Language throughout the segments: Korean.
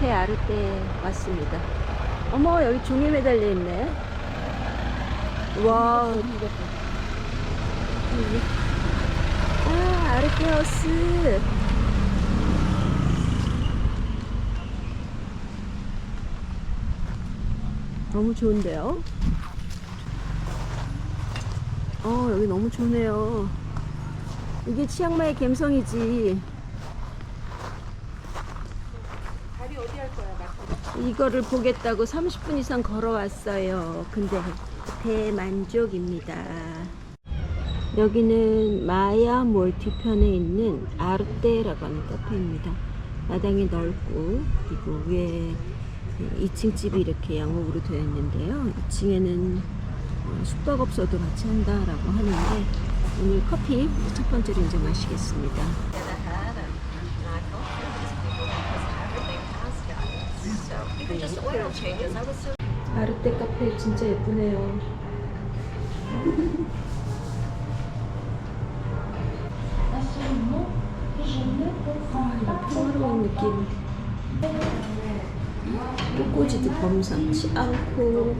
카페 아르떼 왔습니다. 어머 여기 종이 매달려 있네. 와. 아 아르떼 하우스. 너무 좋은데요? 어 여기 너무 좋네요. 이게 치앙마이 감성이지. 다리 어디 할 거야, 마트? 이거를 보겠다고 30분 이상 걸어왔어요. 근데 대만족입니다. 여기는 마야몰 뒤편에 있는 아르테라고 하는 카페입니다. 마당이 넓고 그리고 위에 2층 집이 이렇게 양옥으로 되어 있는데요. 2층에는 숙박업소도 같이 한다라고 하는데 오늘 커피 첫 번째로 이제 마시겠습니다. 아르떼 카페 진짜 예쁘네요. 아, 이런 평화로운 느낌. 꽃꽂이도 범상치 않고.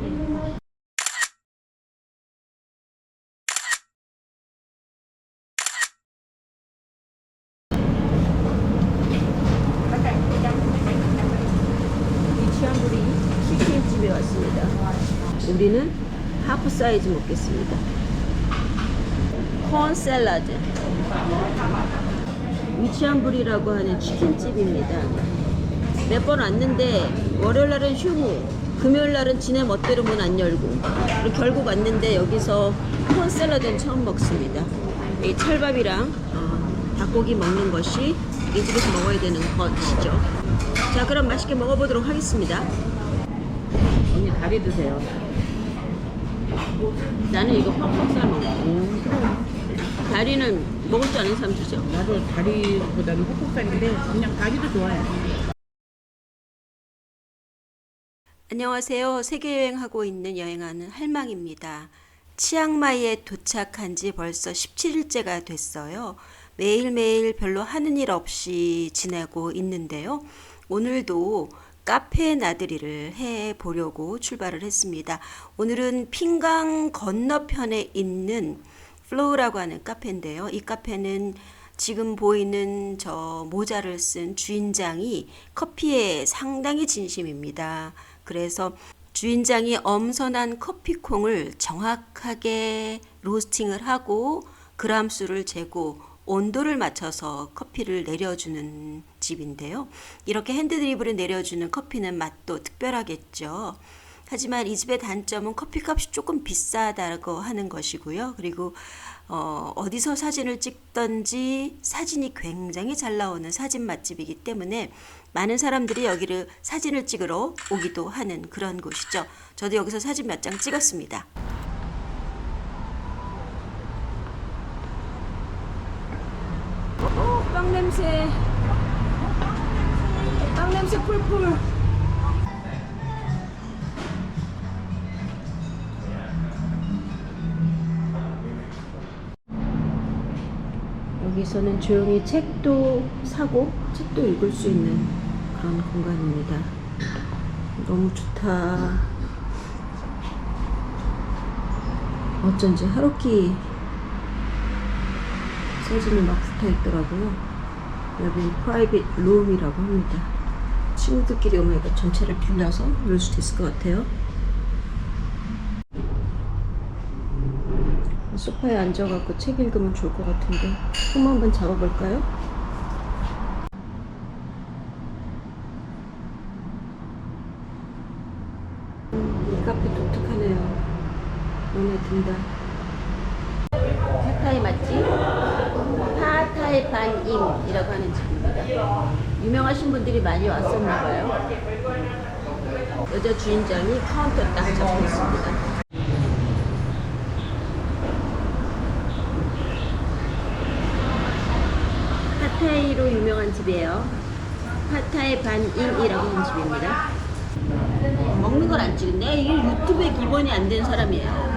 이치안부리 치킨집에 왔습니다. 우리는 하프 사이즈 먹겠습니다. 콘 샐러드. 위치안부리라고 하는 치킨집입니다. 몇 번 왔는데 월요일 날은 휴무, 금요일 날은 지네 멋대로 문 안 열고 결국 왔는데 여기서 콘 샐러드는 처음 먹습니다. 이 찰밥이랑 어, 닭고기 먹는 것이 이 집에서 먹어야 되는 것이죠. 자 그럼 맛있게 먹어보도록 하겠습니다. 언니 다리 드세요. 나는 이거 퍽퍽살 먹고 다리는 먹을 줄 아는 사람 주죠. 나도 다리보다는 퍽퍽살인데 그냥 다리도 좋아해. 안녕하세요. 세계 여행하고 있는 여행하는 할망입니다. 치앙마이에 도착한 지 벌써 17일째가 됐어요. 매일매일 별로 하는 일 없이 지내고 있는데요. 오늘도 카페 나들이를 해 보려고 출발을 했습니다. 오늘은 핑강 건너편에 있는 플로우라고 하는 카페인데요. 이 카페는 지금 보이는 저 모자를 쓴 주인장이 커피에 상당히 진심입니다. 그래서 주인장이 엄선한 커피콩을 정확하게 로스팅을 하고 그람 수를 재고 온도를 맞춰서 커피를 내려주는 집인데요. 이렇게 핸드드립으로 내려주는 커피는 맛도 특별하겠죠. 하지만 이 집의 단점은 커피값이 조금 비싸다고 하는 것이고요. 그리고 어, 어디서 사진을 찍던지 사진이 굉장히 잘 나오는 사진 맛집이기 때문에 많은 사람들이 여기를 사진을 찍으러 오기도 하는 그런 곳이죠. 저도 여기서 사진 몇 장 찍었습니다. 어, 빵 냄새. 빵 냄새 풀풀. 여기서는 조용히 책도 사고 책도 읽을 수 있는 그런 공간입니다. 너무 좋다. 어쩐지 하루키 사진이 막 붙어 있더라고요. 여기 프라이빗 룸이라고 합니다. 친구들끼리 오면 이거 전체를 빌려서 놀 수도 있을 것 같아요. 소파에 앉아갖고 책 읽으면 좋을 것 같은데 폼 한번 잡아볼까요? 음, 이 카페 독특하네요. 마음에 든다. 파타이 맛집? 파타이 반임이라고 하는 집입니다. 유명하신 분들이 많이 왔었나 봐요. 여자 주인장이 카운터 딱 잡고 있습니다. 파타이로 유명한 집이에요. 파타이 반임이라고 하는 집입니다. 먹는 걸 안 찍은데 이게 유튜브에 기본이 안 된 사람이에요.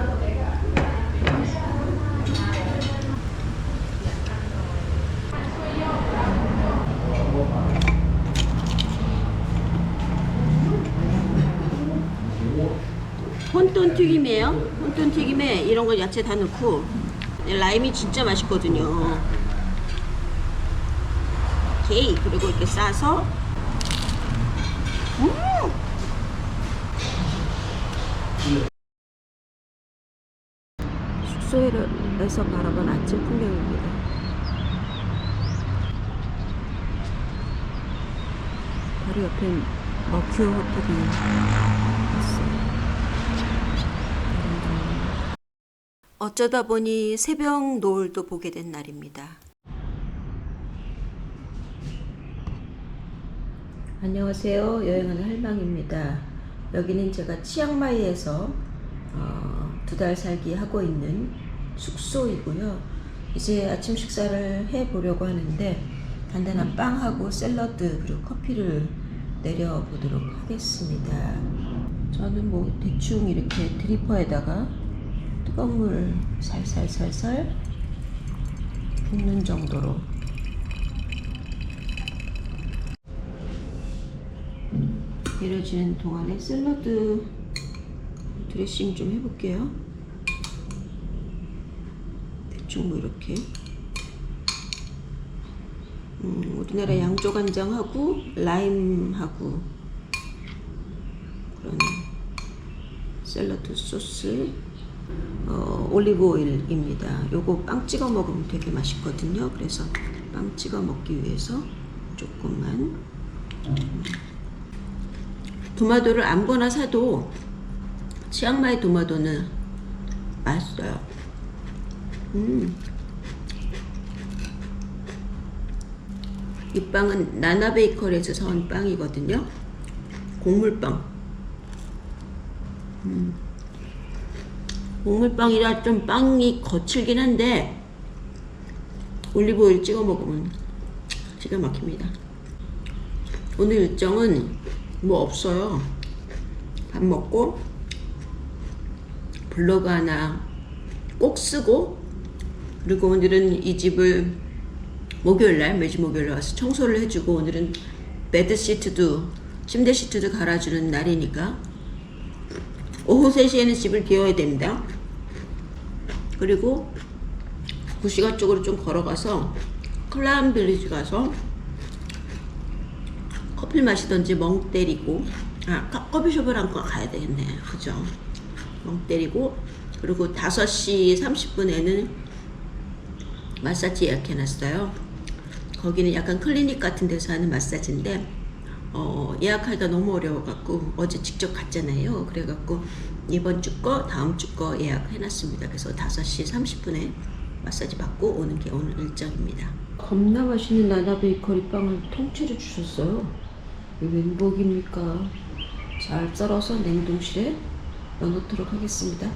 혼돈 튀김이에요. 혼돈 튀김에 이런 거 야채 다 넣고 라임이 진짜 맛있거든요. 오케이 그리고 이렇게 싸서 음! 숙소에서 바라본 아침 풍경입니다. 바로 옆에 머큐 호텔이 있어요. 어쩌다 보니 새벽 노을도 보게 된 날입니다. 안녕하세요. 여행하는 할망입니다. 여기는 제가 치앙마이에서 어, 두달 살기 하고 있는 숙소이고요. 이제 아침 식사를 해 보려고 하는데 간단한 빵하고 샐러드 그리고 커피를 내려 보도록 하겠습니다. 저는 뭐 대충 이렇게 드리퍼에다가 뜨거운 물 살살살살 붓는 정도로. 내려지는 동안에 샐러드 드레싱 좀 해볼게요. 대충 뭐 이렇게. 음, 우리나라 양조간장하고 라임하고 그런 샐러드 소스 어, 올리브 오일입니다. 요거 빵 찍어 먹으면 되게 맛있거든요. 그래서 빵 찍어 먹기 위해서 조금만 토마토를 아무거나 사도 치앙마이 토마토는 맛있어요. 음. 이 빵은 나나 베이커리에서 사온 빵이거든요. 곡물빵. 음. 곡물빵이라 좀 빵이 거칠긴 한데 올리브 오일 찍어 먹으면 기가 막힙니다. 오늘 일정은 뭐 없어요. 밥 먹고 블로그 하나 꼭 쓰고 그리고 오늘은 이 집을 목요일날 매주 목요일 와서 청소를 해주고 오늘은 베드 시트도 침대 시트도 갈아주는 날이니까 오후 3시에는 집을 비워야 됩니다. 그리고 구시가 쪽으로 좀 걸어가서 클라운 빌리지 가서 커피 마시던지 멍 때리고 아 커- 커피숍을 한거 가야 되겠네. 그죠? 멍 때리고 그리고 5시 30분에는 마사지 예약해놨어요. 거기는 약간 클리닉 같은 데서 하는 마사지인데 어, 예약하기가 너무 어려워갖고 어제 직접 갔잖아요 그래갖고 이번 주 거 다음 주 거 예약해놨습니다 그래서 5시 30분에 마사지 받고 오는 게 오늘 일정입니다 겁나 맛있는 나나 베이커리 빵을 통째로 주셨어요 이게 웬복입니까? 잘 썰어서 냉동실에 넣어놓도록 하겠습니다.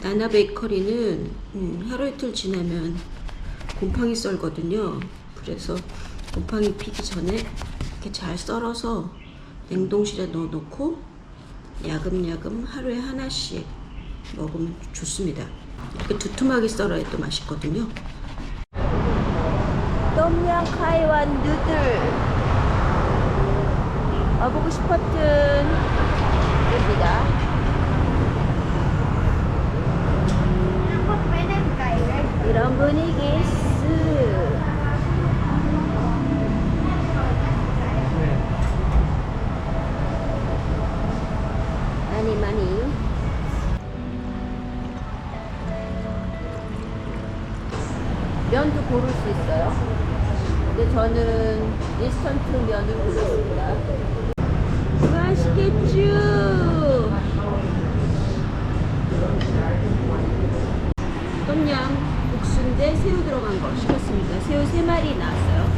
나나 베이커리는 음, 하루 이틀 지나면 곰팡이 썰거든요. 그래서 곰팡이 피기 전에 이렇게 잘 썰어서 냉동실에 넣어놓고 야금야금 하루에 하나씩 먹으면 좋습니다. 이렇게 두툼하게 썰어야 또 맛있거든요. 똠양 카이완 누들 와보고 싶었던 입니다. 이런 분위기 있어. 마리 나왔어요.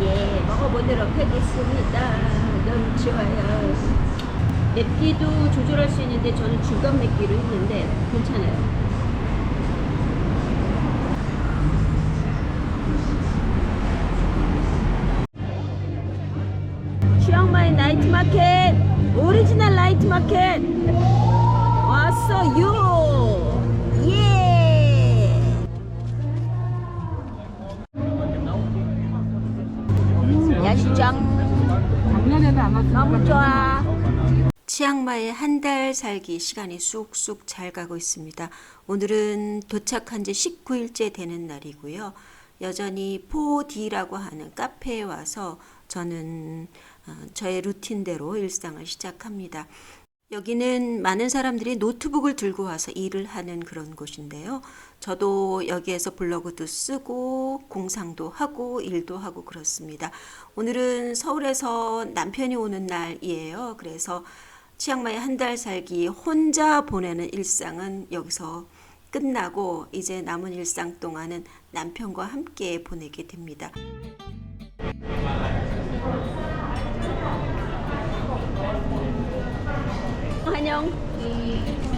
예, 먹어보도록 하겠습니다. 너무 좋아요. 맵기도 조절할 수 있는데 저는 중간 맵기로 했는데 괜찮아요. 치앙마이 나이트 마켓 오리지널 나이트 마켓 왔어요 음, 야시장 작년에는 안 왔어. 너무 좋아 치앙마이 한 달 살기 시간이 쑥쑥 잘 가고 있습니다. 오늘은 도착한 지 19일째 되는 날이고요. 여전히 포디라고 하는 카페에 와서 저는 어, 저의 루틴대로 일상을 시작합니다. 여기는 많은 사람들이 노트북을 들고 와서 일을 하는 그런 곳인데요. 저도 여기에서 블로그도 쓰고 공상도 하고 일도 하고 그렇습니다. 오늘은 서울에서 남편이 오는 날이에요. 그래서 치앙마이 한 달 살기 혼자 보내는 일상은 여기서 끝나고 이제 남은 일상 동안은 남편과 함께 보내게 됩니다. 안녕.